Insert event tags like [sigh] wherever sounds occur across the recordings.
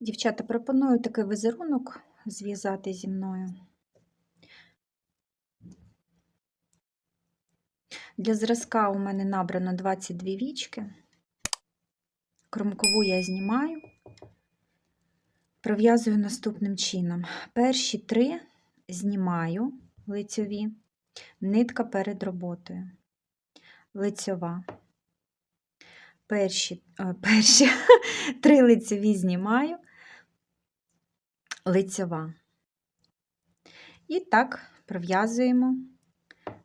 Дівчата, пропоную такий візерунок зв'язати зі мною. Для зразка у мене набрано 22 вічки. Кромкову я знімаю, пров'язую наступним чином. Перші три знімаю лицьові, нитка перед роботою, лицьова. Перші, е, перші [laughs] три лицеві знімаю, лицьова. І так пров'язуємо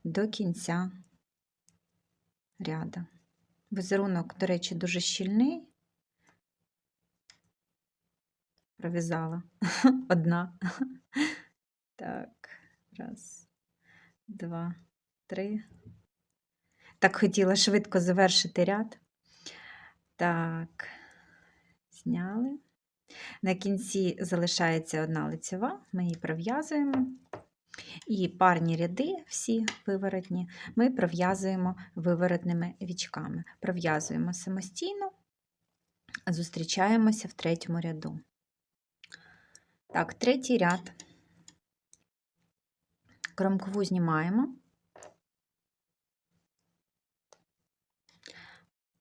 до кінця ряда. Візерунок, до речі, дуже щільний. Пров'язала [laughs] одна. Так, раз, два, три. Так хотіла швидко завершити ряд. Так, зняли. На кінці залишається одна лицева, ми її пров'язуємо. І парні ряди, всі виворотні, ми пров'язуємо виворотними вічками. Пров'язуємо самостійно, зустрічаємося в третьому ряду. Так, третій ряд. Кромкову знімаємо.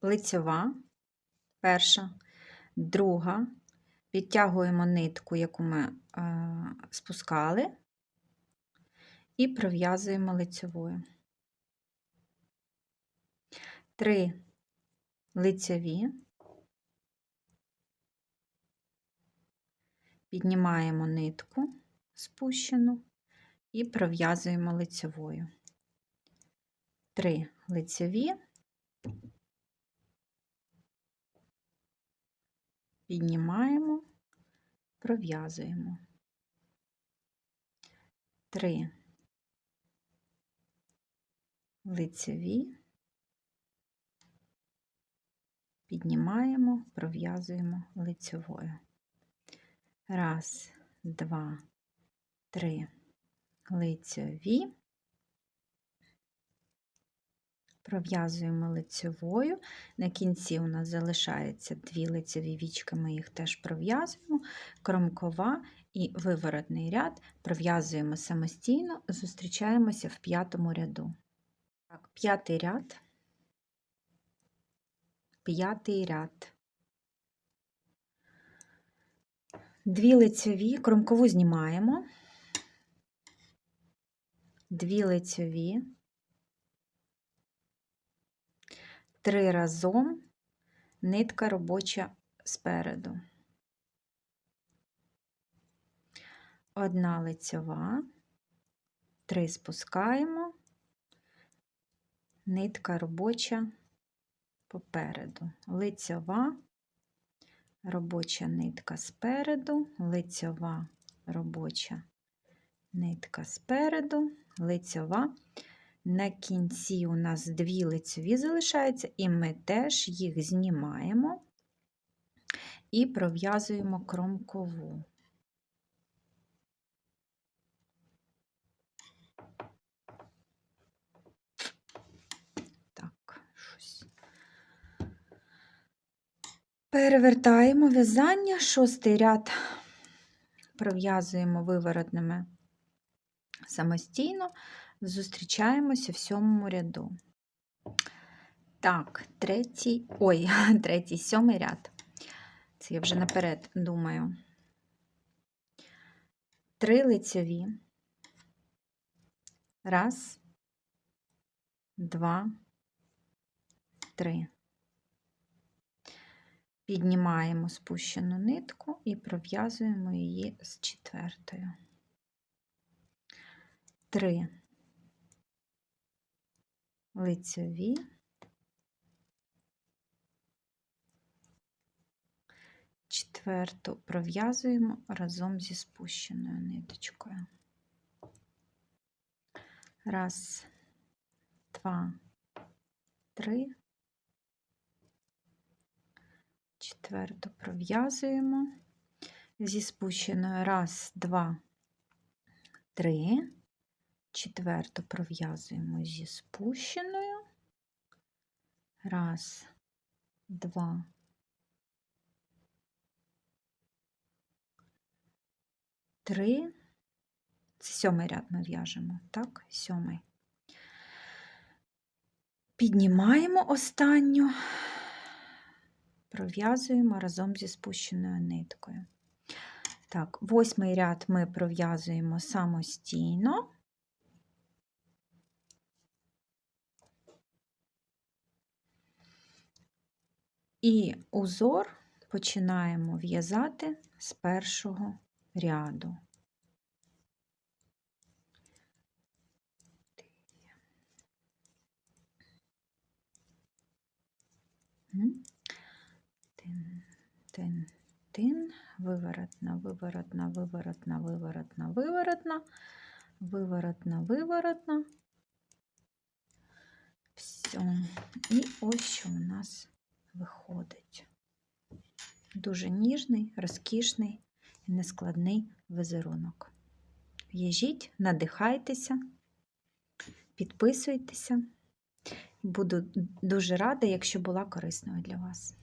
Лицьова, перша, друга, підтягуємо нитку, яку ми е, спускали, і пров'язуємо лицьовою. Три лицьові, піднімаємо нитку спущену і пров'язуємо лицьовою. Три лицьові, піднімаємо, пров'язуємо. Три лицеві, піднімаємо, пров'язуємо лицевою. Раз, два, три лицеві, пров'язуємо лицевою. На кінці у нас залишається дві лицеві вічки, ми їх теж пров'язуємо, кромкова і виворотний ряд пров'язуємо самостійно, зустрічаємося в п'ятому ряду. Так, п'ятий ряд, п'ятий ряд. Дві лицеві, кромкову знімаємо, дві лицеві, три разом, нитка робоча спереду. Одна лицьова, три спускаємо, нитка робоча попереду, лицьова, робоча нитка спереду, лицьова робоча нитка спереду, лицьова. На кінці у нас дві лицеві залишаються, і ми теж їх знімаємо і пров'язуємо кромкову. Перевертаємо в'язання, шостий ряд пров'язуємо виворотними самостійно, зустрічаємося в сьомому ряду. Так, третій, ой, [laughs] третій, сьомий ряд. Це я вже наперед думаю. Три лицеві. Раз, два, три. Піднімаємо спущену нитку і пров'язуємо її з четвертою. Три лицеві. Четверту пров'язуємо разом зі спущеною ниточкою. Раз, два, три. Четверту пров'язуємо зі спущеною. Раз, два, три. Четверту пров'язуємо зі спущеною. Раз, два, три. Це сьомий ряд ми в'яжемо, так? Сьомий. Піднімаємо останню, пров'язуємо разом зі спущеною ниткою. Так, восьмий ряд ми пров'язуємо самостійно. І узор починаємо в'язати з першого ряду. Тин, тин, тин, виворотна, виворотна, виворотна, виворотна, виворотна, виворотна, виворотна. Все. І ось що у нас виходить. Дуже ніжний, розкішний і нескладний візерунок. В'яжіть, надихайтеся, підписуйтеся. Буду дуже рада, якщо була корисною для вас.